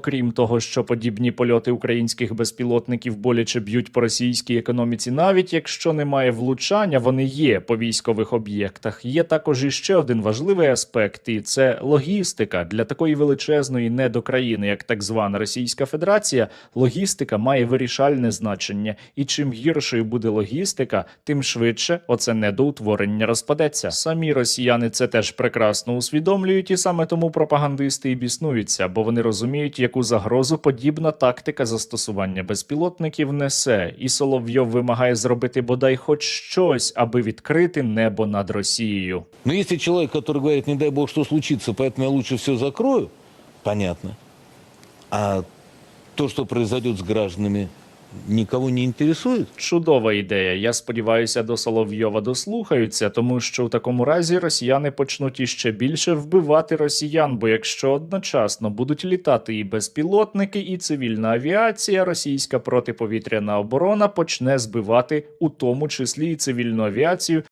Крім того, що подібні польоти українських безпілотників боляче б'ють по російській економіці, навіть якщо немає влучання, вони є по військових об'єктах. Є також іще один важливий аспект, і це логістика для такої величезної недокраїни, як так звана Російська Федерація. Логістика має вирішальне значення, і чим гіршою буде логістика, тим швидше оце недоутворення розпадеться. Самі росіяни це теж прекрасно усвідомлюють, і саме тому пропагандисти і біснуються, бо вони розуміють, яку загрозу подібна тактика застосування безпілотників несе. І Соловйов вимагає зробити бодай хоч щось, аби відкрити небо над Росією. Ну, если чоловік, который говорит, не дай бог, що случиться, поэтому я лучше все закрою, понятно. А то, що произойдет з гражданами, никого не інтересує. Чудова ідея. Я сподіваюся, до Соловйова дослухаються, тому що в такому разі росіяни почнуть іще більше вбивати росіян. Бо якщо одночасно будуть літати і безпілотники, і цивільна авіація, російська протиповітряна оборона почне збивати у тому числі і цивільну авіацію